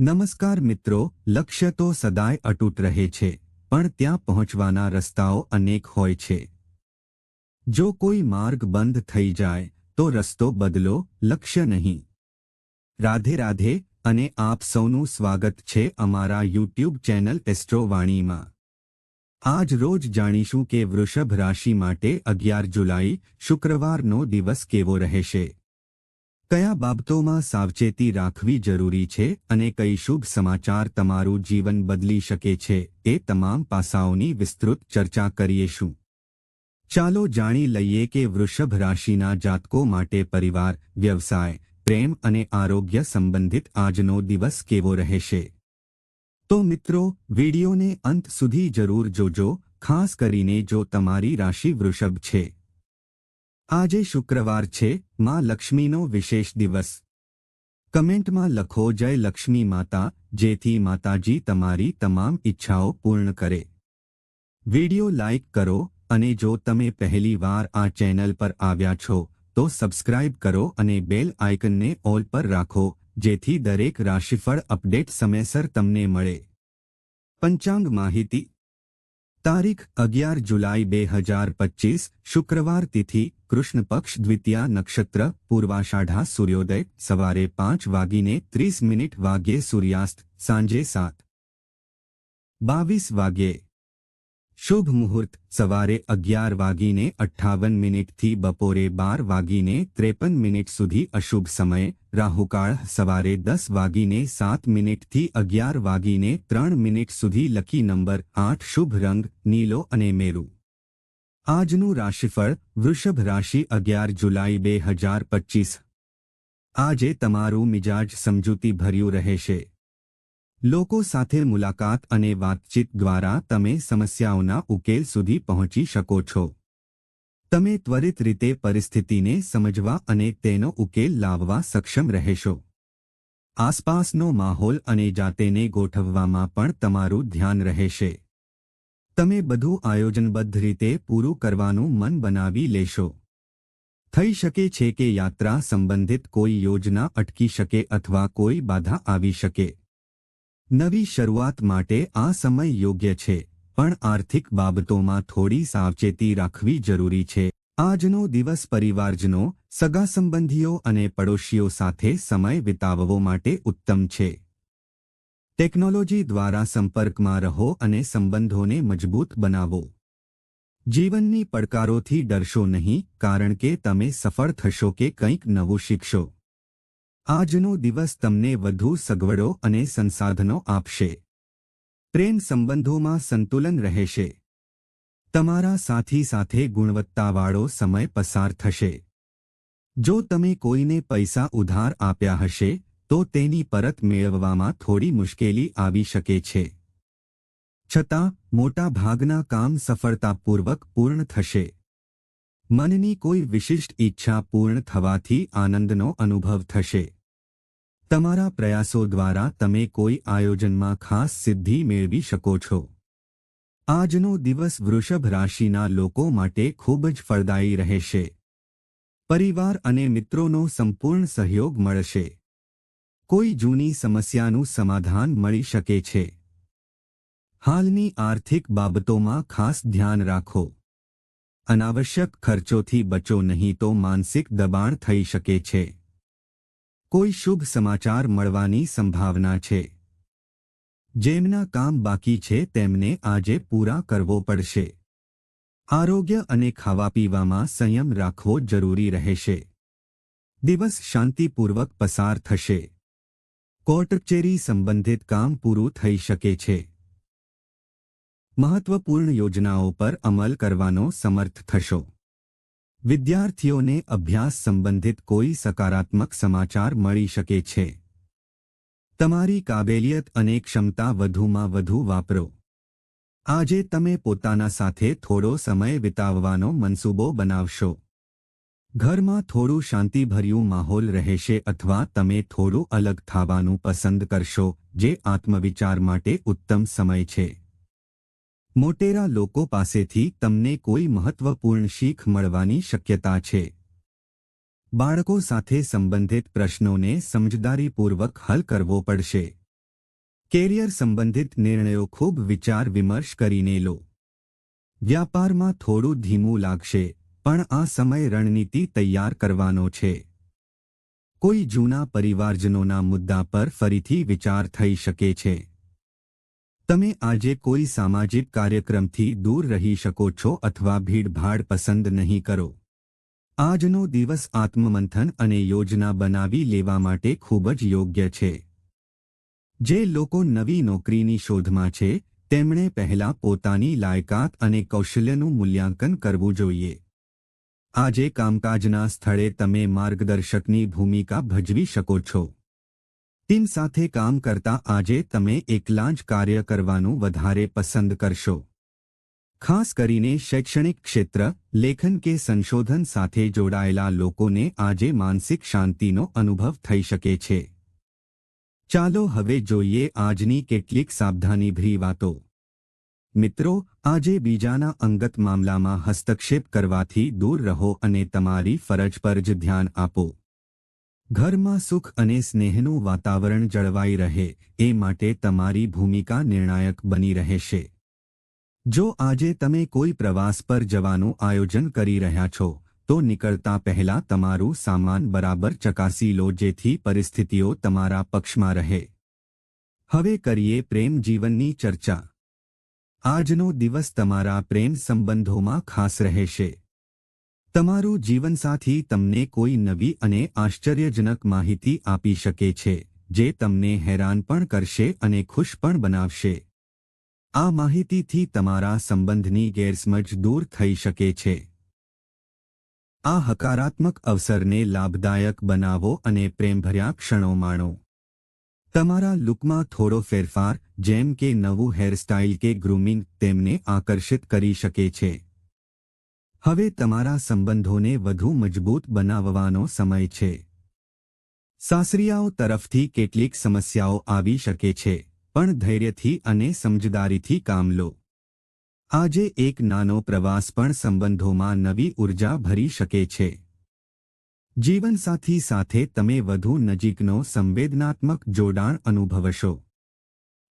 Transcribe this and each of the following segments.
નમસ્કાર મિત્રો, લક્ષ્ય તો સદાય અટૂટ રહે છે, પણ ત્યાં પહોંચવાના રસ્તાઓ અનેક હોય છે. જો કોઈ માર્ગ બંધ થઈ જાય, તો રસ્તો બદલો, લક્ષ્ય નહીં. રાધે રાધે, અને આપ સૌનું સ્વાગત છે અમારા યુટ્યુબ ચેનલ એસ્ટ્રોવાણીમાં આજ રોજ જાણીશું કે વૃષભ રાશિ માટે અગિયાર જુલાઈ, શુક્રવારનો દિવસ કેવો રહેશે. કયા બાબતોમાં સાવચેતી રાખવી જરૂરી છે અને કઈ શુભ સમાચાર તમારું જીવન બદલી શકે છે એ તમામ પાસાઓની વિસ્તૃત ચર્ચા કરીએશું ચાલો જાણી લઈએ કે વૃષભ રાશિના જાતકો માટે પરિવાર, વ્યવસાય, પ્રેમ અને આરોગ્ય સંબંધિત આજનો દિવસ કેવો રહેશે? તો મિત્રો, વિડીયોને અંત સુધી જરૂર જોજો, ખાસ કરીને જો તમારી રાશિ વૃષભ છે. આજે શુક્રવાર છે, માં લક્ષ્મીનો વિશેષ દિવસ. કમેન્ટમાં લખો, જય લક્ષ્મી માતા, જેથી માતાજી તમારી તમામ ઈચ્છાઓ પૂર્ણ કરે. વિડિયો લાઇક કરો અને જો તમે પહેલી વાર આ ચેનલ પર આવ્યા છો, તો સબસ્ક્રાઇબ કરો અને બેલ આઇકનને ઓલ પર રાખો, જેથી દરેક રાશિફળ અપડેટ સમયસર તમને મળે. પંચાંગ માહિતી તારીખ અગિયાર જુલાઈ બે હજાર પચીસ, શુક્રવાર તિથિ, કૃષ્ણ પક્ષ દ્વિતીયા નક્ષત્ર, પૂર્વાષાઢા સૂર્યોદય, સવારે પાંચ વાગીને ત્રીસ મિનિટ વાગ્યે સૂર્યાસ્ત, સાંજે સાત. બાવીસ વાગ્યે શુભ મુહૂર્ત, સવારે અગિયાર વાગીને અઠ્ઠાવન મિનિટથી બપોરે બાર વાગીને ત્રેપન મિનિટ સુધી અશુભ સમય, રાહુકાળ, સવારે દસ વાગીને સાત મિનિટથી અગિયાર વાગીને ત્રણ મિનિટ સુધી લકી નંબર આઠ શુભ રંગ, નીલો અને મેરુ. આજનું રાશિફળ, વૃષભ રાશિ અગિયાર જુલાઈ બે હજાર પચીસ. આજે તમારું મિજાજ સમજૂતી ભર્યું રહેશે. લોકો સાથે મુલાકાત અને વાતચીત દ્વારા તમે સમસ્યાઓના ઉકેલ સુધી પહોંચી શકો છો. તમે ત્વરિત રીતે પરિસ્થિતિને સમજવા અને તેનો ઉકેલ લાવવા સક્ષમ રહેશો. આસપાસનો માહોલ અને જાતેને ગોઠવવામાં પણ તમારું ધ્યાન રહેશે. તમે બધું આયોજનબદ્ધ રીતે પૂરું કરવાનું મન બનાવી લેશો. થઈ શકે છે કે યાત્રા સંબંધિત કોઈ યોજના અટકી શકે અથવા કોઈ બાધા આવી શકે. નવી શરૂઆત માટે આ સમય યોગ્ય છે, પણ આર્થિક બાબતોમાં થોડી સાવચેતી રાખવી જરૂરી છે. આજનો દિવસ પરિવારજનો સગા સંબંધીઓ અને પડોશીઓ સાથે સમય વિતાવવો માટે ઉત્તમ છે. ટેકનોલોજી દ્વારા સંપર્કમાં રહો અને સંબંધોને મજબૂત બનાવો. જીવનની પડકારોથી ડરશો નહીં, કારણ કે તમે સફળ થશો કે કંઈક નવું શીખશો. આજનો દિવસ તમને વધુ સગવડો અને સંસાધનો આપશે. પ્રેમ સંબંધોમાં સંતુલન રહેશે. તમારા સાથી સાથે ગુણવત્તાવાળો સમય પસાર થશે. જો તમે કોઈને પૈસા ઉધાર આપ્યા હશે, તો તેની પરત મેળવવામાં થોડી મુશ્કેલી આવી શકે છે. છતાં, મોટા ભાગના કામ સફળતાપૂર્વક પૂર્ણ થશે. મનની કોઈ વિશિષ્ટ ઈચ્છા પૂર્ણ થવાથી આનંદનો અનુભવ થશે. તમારા પ્રયાસો દ્વારા તમે કોઈ આયોજનમાં ખાસ સિદ્ધિ મેળવી શકો છો. આજનો દિવસ વૃષભ રાશિના લોકો માટે ખૂબ જ ફળદાયી રહેશે. પરિવાર અને મિત્રોનો સંપૂર્ણ સહયોગ મળશે. કોઈ જૂની સમસ્યાનું સમાધાન મળી શકે છે. હાલની આર્થિક બાબતોમાં ખાસ ધ્યાન રાખો. અનાવશ્યક ખર્ચોથી બચો નહીં તો માનસિક દબાણ થઈ શકે છે. કોઈ શુભ સમાચાર મળવાની સંભાવના છે. જેમના કામ બાકી છે, તેમને આજે પૂરા કરવો પડશે. આરોગ્ય અને ખાવા પીવામાં સંયમ રાખવો જરૂરી રહેશે. દિવસ શાંતિપૂર્વક પસાર થશે. કોર્ટ કચેરી સંબંધિત કામ પૂરું થઈ શકે છે. મહત્વપૂર્ણ યોજનાઓ પર અમલ કરવાનો સમર્થ થશો. વિદ્યાર્થીઓને અભ્યાસ સંબંધિત કોઈ સકારાત્મક સમાચાર મળી શકે છે. તમારી કાબેલિયત અને ક્ષમતા વધુમાં વધુ વાપરો. આજે તમે પોતાના સાથે થોડો સમય વિતાવવાનો મનસૂબો બનાવશો. ઘરમાં થોડું શાંતિભર્યું માહોલ રહેશે અથવા તમે થોડું અલગ થવાનું પસંદ કરશો, જે આત્મવિચાર માટે ઉત્તમ સમય છે. મોટેરા લોકો પાસેથી તમને કોઈ મહત્વપૂર્ણ શીખ મળવાની શક્યતા છે. બાળકો સાથે સંબંધિત પ્રશ્નોને સમજદારીપૂર્વક હલ કરવો પડશે. કેરિયર સંબંધિત નિર્ણયો ખૂબ વિચાર વિમર્શ કરીને લો. વ્યાપારમાં થોડું ધીમું લાગશે, પણ આ સમય રણનીતિ તૈયાર કરવાનો છે. કોઈ જૂના પરિવારજનોના મુદ્દા પર ફરીથી વિચાર થઈ શકે છે. તમે આજે કોઈ સામાજિક કાર્યક્રમથી દૂર રહી શકો છો અથવા ભીડભાડ પસંદ નહીં કરો. આજનો દિવસ આત્મમંથન અને યોજના બનાવી લેવા માટે ખૂબ જ યોગ્ય છે. જે લોકો નવી નોકરીની શોધમાં છે, તેમણે પહેલા પોતાની લાયકાત અને કૌશલ્યનું મૂલ્યાંકન કરવું જોઈએ. આજે કામકાજના સ્થળે તમે માર્ગદર્શકની ભૂમિકા ભજવી શકો છો. ટીમ સાથે કામ કરતા આજે તમે એકલા જ કાર્ય કરવાનું વધારે પસંદ કરશો. ખાસ કરીને શૈક્ષણિક ક્ષેત્ર, લેખન કે સંશોધન સાથે જોડાયેલા લોકોને આજે માનસિક શાંતિનો અનુભવ થઈ શકે છે. ચાલો હવે જોઈએ આજની કેટલીક સાવધાનીભરી વાતો. મિત્રો, આજે બીજાના અંગત મામલામાં હસ્તક્ષેપ કરવાથી દૂર રહો અને તમારી ફરજ પર જ ધ્યાન આપો. ઘરમાં સુખ અને સ્નેહનું વાતાવરણ જળવાઈ રહે, એ માટે તમારી ભૂમિકા નિર્ણાયક બની રહેશે. જો આજે તમે કોઈ પ્રવાસ પર જવાનું આયોજન કરી રહ્યા છો, તો નીકળતા પહેલા તમારું સામાન બરાબર ચકાસી લો જેથી પરિસ્થિતિઓ તમારા પક્ષમાં રહે. હવે કરીએ પ્રેમ જીવનની ચર્ચા. આજનો દિવસ તમારા પ્રેમ સંબંધોમાં ખાસ રહેશે. તમારું જીવનસાથી તમને કોઈ નવી અને આશ્ચર્યજનક માહિતી આપી શકે છે, જે તમને હેરાન પણ કરશે અને ખુશ પણ બનાવશે. આ માહિતીથી તમારા સંબંધની ગેરસમજ દૂર થઈ શકે છે. આ હકારાત્મક અવસરને લાભદાયક બનાવો અને પ્રેમભર્યા ક્ષણો માણો. તમારા લુકમાં થોડો ફેરફાર, જેમ કે નવું હેરસ્ટાઇલ કે ગ્રૂમિંગ તેમને આકર્ષિત કરી શકે છે. હવે તમારા સંબંધોને વધુ મજબૂત બનાવવાનો સમય છે. સાસરિયાઓ તરફથી કેટલીક સમસ્યાઓ આવી શકે છે, પણ ધૈર્યથી અને સમજદારીથી કામ લો. આજે એક નાનો પ્રવાસ પણ સંબંધોમાં નવી ઊર્જા ભરી શકે છે. જીવનસાથી સાથે તમે વધુ નજીકનો સંવેદનાત્મક જોડાણ અનુભવશો.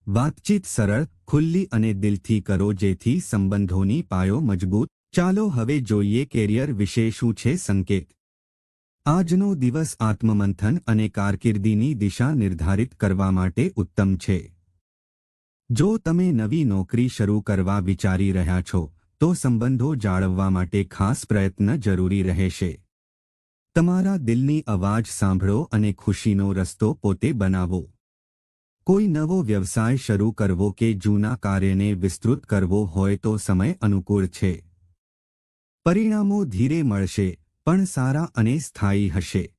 વાતચીત સરળ, ખુલ્લી અને દિલથી કરો જેથી સંબંધોની પાયો મજબૂત ચાલો હવે જોઈએ કેરિયર વિશે શું છે સંકેત. આજનો દિવસ આત્મમંથન અને કારકિર્દીની દિશા નિર્ધારિત કરવા માટે ઉત્તમ છે. જો તમે નવી નોકરી શરૂ કરવા વિચારી રહ્યા છો, તો સંબંધો જાળવવા માટે ખાસ પ્રયત્ન જરૂરી રહેશે. તમારા દિલની અવાજ સાંભળો અને ખુશીનો રસ્તો પોતે બનાવો. કોઈ નવો વ્યવસાય શરૂ કરવો કે જૂના કાર્યને વિસ્તૃત કરવો હોય તો સમય અનુકૂળ છે. પરિણામો ધીરે મળશે, પણ સારા અને સ્થાયી હશે.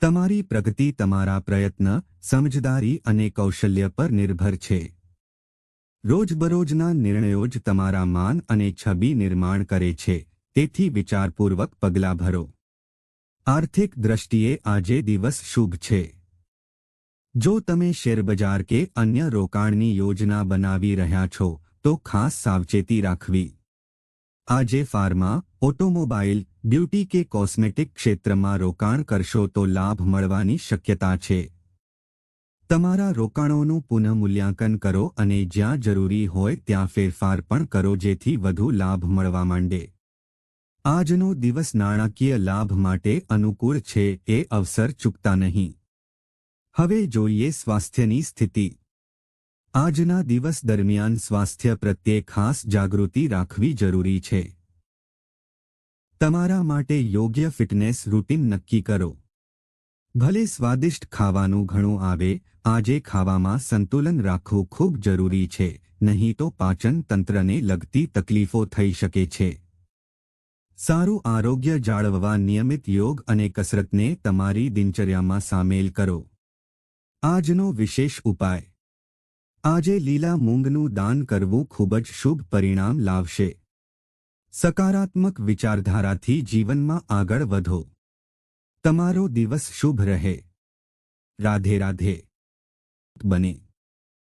તમારી પ્રગતિ તમારા પ્રયત્ન, સમજદારી અને કૌશલ્ય પર નિર્ભર છે. રોજબરોજના નિર્ણયો જ તમારા માન અને છબી નિર્માણ કરે છે, તેથી વિચારપૂર્વક પગલાં ભરો. આર્થિક દ્રષ્ટિએ આજે દિવસ શુભ છે. જો તમે શેરબજાર કે અન્ય રોકાણની યોજના બનાવી રહ્યા છો, તો ખાસ સાવચેતી રાખવી. આજે ફાર્મા, ઓટોમોબાઈલ, બ્યુટી કે કોસ્મેટિક ક્ષેત્રમાં રોકાણ કરશો તો લાભ મળવાની શક્યતા છે. તમારા રોકાણોનું પુનઃમૂલ્યાંકન કરો અને જ્યાં જરૂરી હોય ત્યાં ફેરફાર પણ કરો જેથી વધુ લાભ મળવા માંડે. આજનો દિવસ નાણાકીય લાભ માટે અનુકૂળ છે, એ અવસર ચૂકતા નહીં. હવે જોઈએ સ્વાસ્થ્યની સ્થિતિ. આજના દિવસ દરમિયાન સ્વાસ્થ્ય પ્રત્યે ખાસ જાગૃતિ રાખવી જરૂરી છે. તમારા માટે યોગ્ય ફિટનેસ રૂટીન નક્કી કરો. ભલે સ્વાદિષ્ટ ખાવાનું ઘણું આવે, આજે ખાવામાં સંતુલન રાખવું ખૂબ જરૂરી છે, નહીં તો પાચન તંત્રને લગતી તકલીફો થઈ શકે છે. સારું આરોગ્ય જાળવવા નિયમિત યોગ અને કસરતને તમારી દિનચર્યામાં સામેલ કરો. આજનો વિશેષ ઉપાય. આજે લીલા મૂંગનું દાન કરવું ખૂબ જ શુભ પરિણામ લાવશે. સકારાત્મક વિચારધારાથી જીવનમાં આગળ વધો. તમારો દિવસ શુભ રહે. રાધે રાધે. બને.